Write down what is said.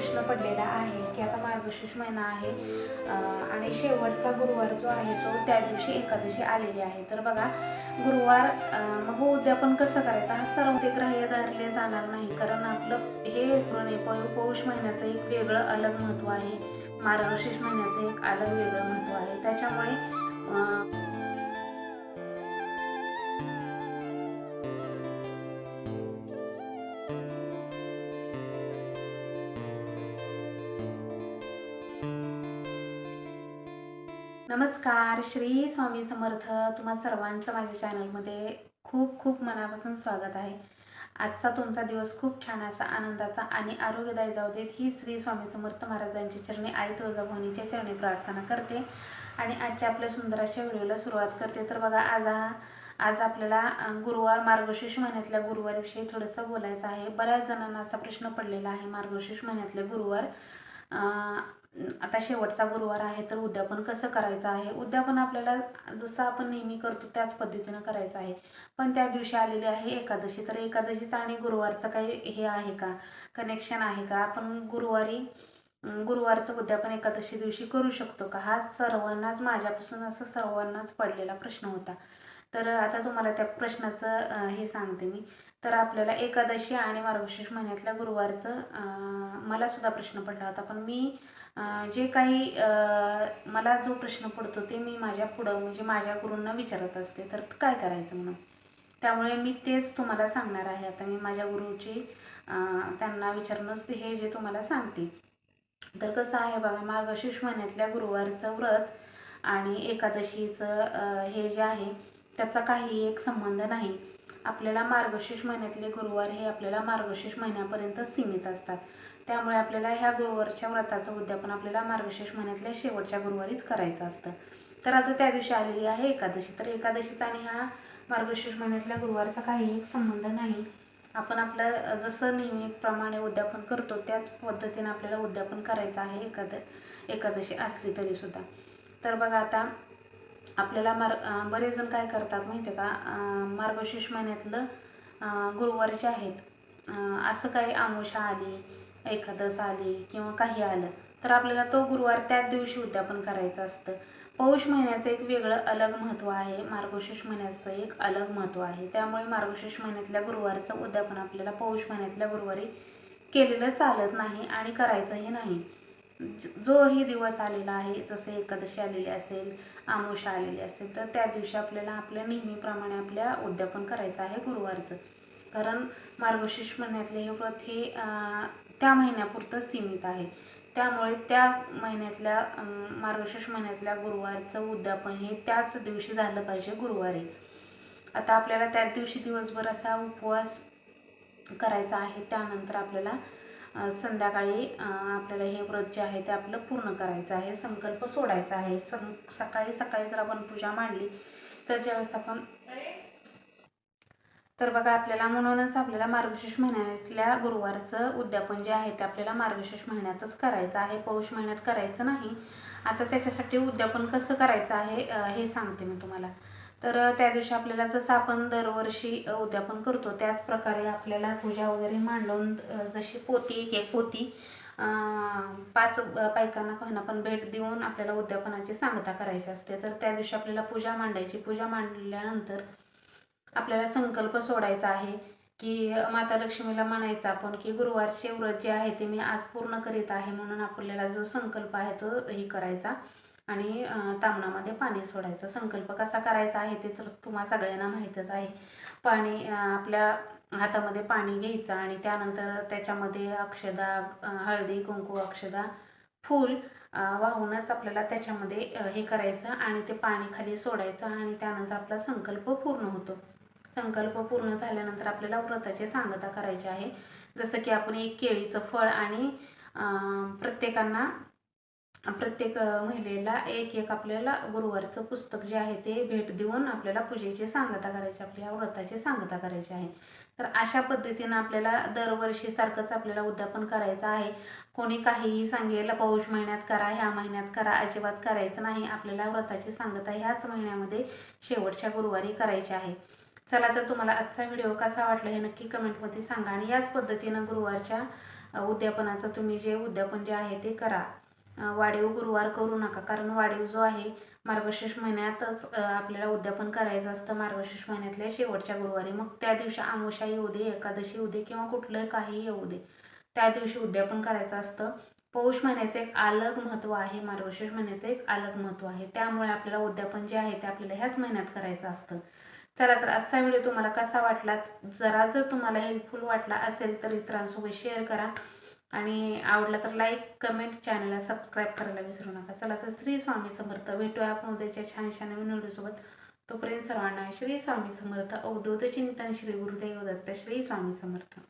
प्रश्न पडलेला आहे की आता मार्गशीर्ष महिना आहे आणि शेवटचा गुरुवार जो आहे तो त्या दिवशी एकादशी आलेली आहे. तर बघा गुरुवार मग उद्यापन कसं करायचं? हा सर्व ते ग्राह्य धरले जाणार नाही कारण आपलं हे सण आहे पौष महिन्याचं एक वेगळं अलग महत्त्व आहे. मार्गशीर्ष महिन्याचं एक अलग वेगळं महत्त्व आहे. त्याच्यामुळे नमस्कार श्री स्वामी समर्थ. तुम्हा सर्वांचं माझ्या चॅनलमध्ये खूप खूप मनापासून स्वागत आहे. आजचा तुमचा दिवस खूप छान असा आनंदाचा आणि आरोग्यदायी जाऊ देत ही श्री स्वामी समर्थ महाराजांची चरणी. आई तुळजाभवानीच्या चरणी प्रार्थना करते आणि आजच्या आपल्या सुंदर अशा व्हिडिओला सुरुवात करते. तर बघा आज हा आज आपल्याला गुरुवार मार्गशीर्ष महिन्यातल्या गुरुवारविषयी थोडंसं बोलायचं आहे. बऱ्याच जणांना असा प्रश्न पडलेला आहे मार्गशीर्ष महिन्यातले गुरुवार. आता शेवटचा गुरुवार आहे तर उद्यापन कसं करायचं आहे? उद्यापन आपल्याला जसं आपण नेहमी करतो त्याच पद्धतीनं करायचं आहे. पण त्या दिवशी आलेली आहे एकादशी. तर एकादशीचं आणि गुरुवारचं काही हे आहे का? कनेक्शन आहे का? आपण गुरुवारी गुरुवारचं उद्यापन एकादशी दिवशी करू शकतो का? हा सर्वांनाच माझ्यापासून असं सर्वांनाच पडलेला प्रश्न होता. तर आता तुम्हाला त्या प्रश्नाचं हे सांगते मी. तर आपल्याला एकादशी आणि मार्गशीर्ष महिन्यातल्या गुरुवारचं मला सुद्धा प्रश्न पडला होता. पण मी जे काही मला जो प्रश्न पडतो ते मी माझ्या पुढं म्हणजे माझ्या गुरूंना विचारत असते. तर काय करायचं म्हणून? त्यामुळे मी तेच तुम्हाला सांगणार आहे. आता मी माझ्या गुरुची त्यांना विचारूनच हे जे तुम्हाला सांगते. तर कसं आहे बघा मार्गशीर्ष महिन्यातल्या गुरुवारचं व्रत आणि एकादशीचं हे जे आहे त्याचा काही एक संबंध नाही. आपल्याला मार्गशीर्ष महिन्यातले गुरुवार हे आपल्याला मार्गशीर्ष महिन्यापर्यंत सीमित असतात. त्यामुळे आपल्याला ह्या गुरुवारच्या व्रताचं उद्यापन आपल्याला मार्गशीर्ष महिन्यातल्या शेवटच्या गुरुवारीच करायचं असतं. तर आता त्या दिवशी आलेली आहे एकादशी. तर एकादशीचा आणि हा मार्गशीर्ष महिन्यातल्या गुरुवारचा काही एक संबंध नाही. आपण आपलं जसं नेहमीप्रमाणे उद्यापन करतो त्याच पद्धतीने आपल्याला उद्यापन करायचं आहे एकाद एकादशी असली तरीसुद्धा तर बघा आता आपल्याला मार बरेच जण काय करतात माहिती आहे का मार्गशीर्ष महिन्यातलं गुरुवार जे आहेत असं काही आमुषा आली एखादस आली किंवा काही आलं तर आपल्याला तो गुरुवार त्याच दिवशी उद्यापन करायचं असतं. पौष महिन्याचं एक वेगळं अलग महत्त्व आहे मार्गशीर्ष महिन्याचं एक अलग महत्त्व आहे. त्यामुळे मार्गशीर्ष महिन्यातल्या गुरुवारचं उद्यापन आपल्याला पौष महिन्यातल्या गुरुवारी केलेलं चालत नाही आणि करायचंही नाही. जोही दिवस आलेला आहे जसे एकादशी आलेली असेल आमोशा आलेली असेल तर त्या दिवशी आपल्याला आपल्या नेहमीप्रमाणे आपल्या उद्यापन करायचं आहे गुरुवारचं. कारण मार्गशीर्ष महिन्यातले हे व्रत हे त्या महिन्यापुरतं सीमित आहे. त्यामुळे त्या महिन्यातल्या मार्गशीर्ष महिन्यातल्या गुरुवारचं उद्यापन हे त्याच दिवशी झालं पाहिजे गुरुवारी. आता आपल्याला त्याच दिवशी दिवसभर असा उपवास करायचा आहे त्यानंतर आपल्याला संध्याकाळी आपल्याला हे व्रत जे आहे ते आपलं पूर्ण करायचं आहे संकल्प सोडायचा आहे. सं सकाळी सकाळी जर आपण पूजा मांडली तर ज्यावेळेस आपण तर बघा आपल्याला म्हणूनच आपल्याला मार्गशीर्ष महिन्यातल्या गुरुवारचं उद्यापन जे आहे ते आपल्याला मार्गशीर्ष महिन्यातच करायचं आहे. पौष महिन्यात करायचं नाही. आता त्याच्यासाठी उद्यापन कसं करायचं आहे हे सांगते मी तुम्हाला. तर त्या दिवशी आपल्याला जसं आपण दरवर्षी उद्यापन करतो त्याच प्रकारे आपल्याला पूजा वगैरे मांडून जशी पोती एक एक पोती पाच बायकांना का पण भेट देऊन आपल्याला उद्यापनाची सांगता करायची असते. तर त्या दिवशी आपल्याला पूजा मांडायची. पूजा मांडल्यानंतर आपल्याला संकल्प सोडायचा आहे की माता लक्ष्मीला म्हणायचं आपण की गुरुवारचे व्रत जे आहे ते मी आज पूर्ण करीत आहे म्हणून आपल्याला जो संकल्प आहे तो हे करायचा. आणि तांबणामध्ये पाणी सोडायचं. संकल्प कसा करायचा आहे ते तर तुम्हा सगळ्यांना माहीतच आहे. पाणी आपल्या हातामध्ये पाणी घ्यायचं आणि त्यानंतर त्याच्यामध्ये अक्षदा हळदी कुंकू अक्षदा फूल वाहूनच आपल्याला त्याच्यामध्ये हे करायचं आणि ते पाणी खाली सोडायचं आणि त्यानंतर आपला संकल्प पूर्ण होतो. संकल्प पूर्ण झाल्यानंतर आपल्याला व्रताची सांगता करायची आहे. जसं की आपण एक केळीचं फळ आणि प्रत्येकांना प्रत्येक महिलेला एक एक आपल्याला गुरुवारचं पुस्तक जे आहे ते भेट देऊन आपल्याला पूजेची सांगता करायची आपल्या व्रताची सांगता करायची आहे. तर अशा पद्धतीनं आपल्याला दरवर्षी सारखंच आपल्याला उद्यापन करायचं आहे. कोणी काहीही सांगेल पौष महिन्यात करा ह्या महिन्यात करा अजिबात करायचं नाही. आपल्याला व्रताची सांगता ह्याच महिन्यामध्ये शेवटच्या गुरुवारी करायची आहे. चला तर तुम्हाला आजचा व्हिडिओ कसा वाटला हे नक्की कमेंटमध्ये सांगा आणि याच पद्धतीनं गुरुवारच्या उद्यापनाचं तुम्ही जे उद्यापन जे आहे ते करा. वाढीव गुरुवार करू नका. कारण वाढीव जो आहे मार्गशीर्ष महिन्यातच आपल्याला उद्यापन करायचं असतं मार्गशीर्ष महिन्यातल्या शेवटच्या गुरुवारी. मग त्या दिवशी आमोशा येऊ दे एकादशी येऊ दे किंवा कुठलं काही येऊ दे. त्या दिवशी उद्यापन करायचं असतं. पौष महिन्याचं एक अलग महत्त्व आहे मार्गशीर्ष महिन्याचं एक अलग महत्त्व आहे. त्यामुळे आपल्याला उद्यापन जे आहे ते आपल्याला ह्याच महिन्यात करायचं असतं. चला तर आजचा व्हिडिओ तुम्हाला कसा वाटला? जरा जर तुम्हाला हेल्पफुल वाटला असेल तर इतरांसोबत शेअर करा. आणि आवडला तर लाईक कमेंट चॅनलला सबस्क्राईब करायला विसरू नका. चला तर श्री स्वामी समर्थ. भेटूया आपण उद्याच्या छान छान नवीन व्हिडिओसोबत तोपर्यंत सर्वांना श्री स्वामी समर्थ. अवधूत चिंतन श्री गुरुदेव दत्त. श्री स्वामी समर्थ.